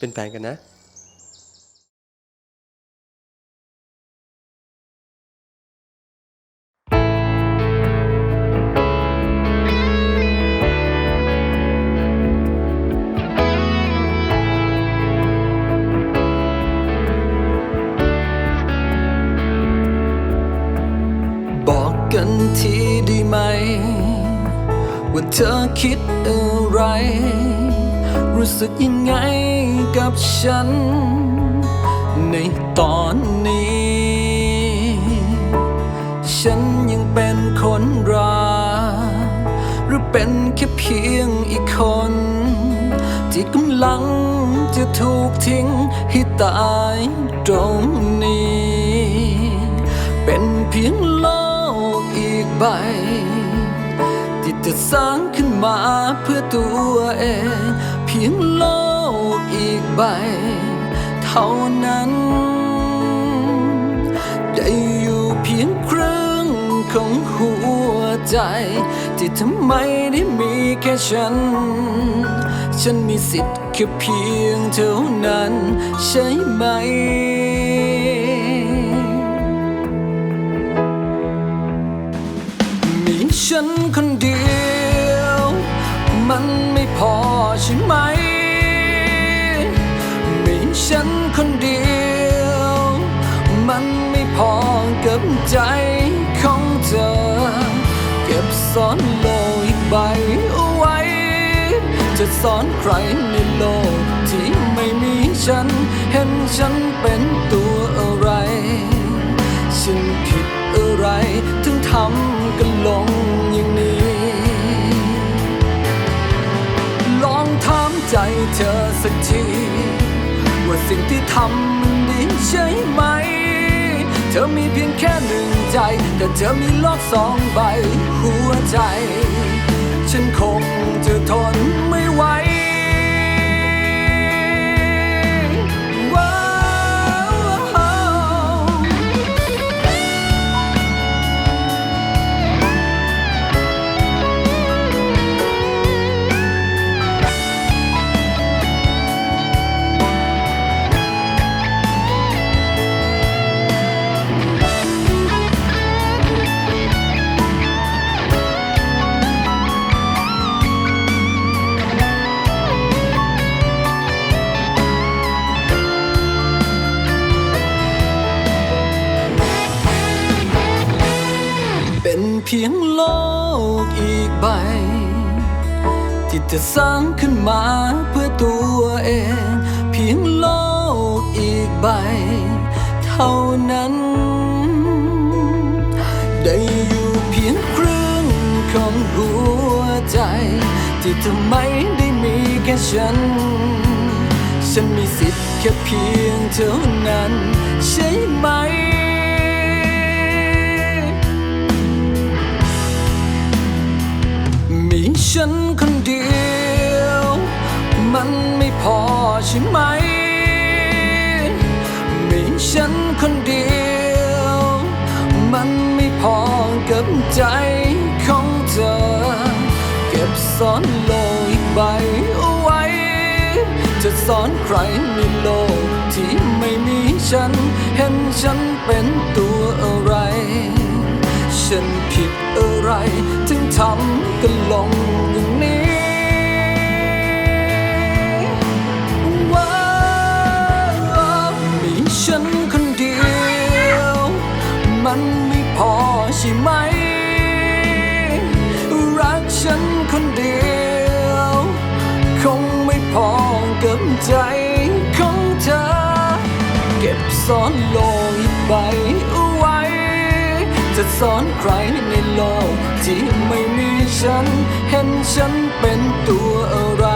เป็นแฟนกันนะบอกกันทีได้ไหม ว่าเธอคิดอะไร รู้สึกยังไงกับฉัน ในตอนนี้ ฉันยังเป็นคนรักหรือเป็นแค่เพียงอีกคน ที่กำลังจะถูกทิ้งให้ตายตรงนี้ เป็นเพียงโลกอีกใบ จะสร้างขึ้นมาเพื่อตัวเอง เพียงโลกอีกใบ เท่านั้น ได้อยู่เพียงครึ่งของหัวใจ ที่ทำไมได้มีแค่ฉัน ฉันมีสิทธิ์แค่เพียงเท่านั้นใช่ไหมมีฉันคนเดียว ฉันคนเดียว มันไม่พอกับใจของเธอ เก็บซ่อนโลกอีกใบเอาไว้ จะสอนใครในโลกที่ไม่มีฉัน เห็นฉันเป็นตัวอะไร ฉันผิดอะไรถึงทำกันลงอย่างนี้ ลองถามใจเธอสัก ว่าสิ่งที่ทำมันดีใช่ไหม เธอมีเพียงแค่หนึ่งใจ แต่เธอมีโลกสองใบหัวใจ ฉันคงจะทน พียงโลกอีกใบ ที่จะสร้างขึ้นมาเพื่อตัวเอง เพียงโลกอีกใบ เท่านั้น ได้อยู่เพียงครึ่งของหัวใจ ที่ทำไมได้มีแค่ฉัน ฉันมีสิทธิ์แค่เพียงเท่านั้น ใช่ไหม ฉันคนเดียว มันไม่พอใช่ไหม มีฉันคนเดียว มันไม่พอกับใจของเธอ เก็บซ่อนโลกอีกใบเอาไว้ จะสอนใครในโลกที่ไม่มีฉัน เห็นฉันเป็นตัวอะไร ฉันผิดอะไร ถึงทำกันลงอย่างนี้ว้ามีฉันคนเดียว มันไม่พอใช่ไหม รักฉันคนเดียว คงไม่พอกับใจของเธอ เก็บซ่อนลก สอนใครในโลก ที่ไม่มีฉัน เห็นฉันเป็นตัวอะไร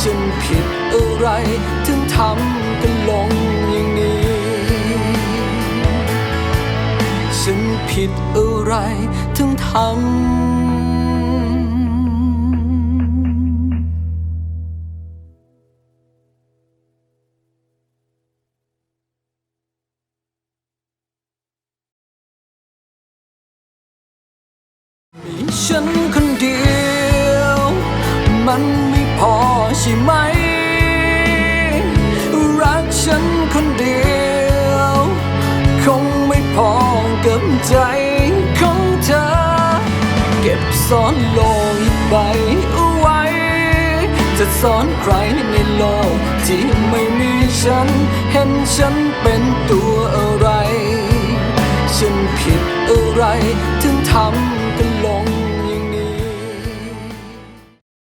ฉันผิดอะไร ถึงทำกันลงอย่างนี้ ฉันผิดอะไร ถึงทำ ฉันคนเดียว มันไม่พอใช่ไหม รักฉันคนเดียว คงไม่พอกับใจของเธอ เก็บซ่อนโลกอีกใบเอาไว้ จะซ่อนใครในโลกที่ไม่มีฉัน เห็นฉันเป็นตัวอ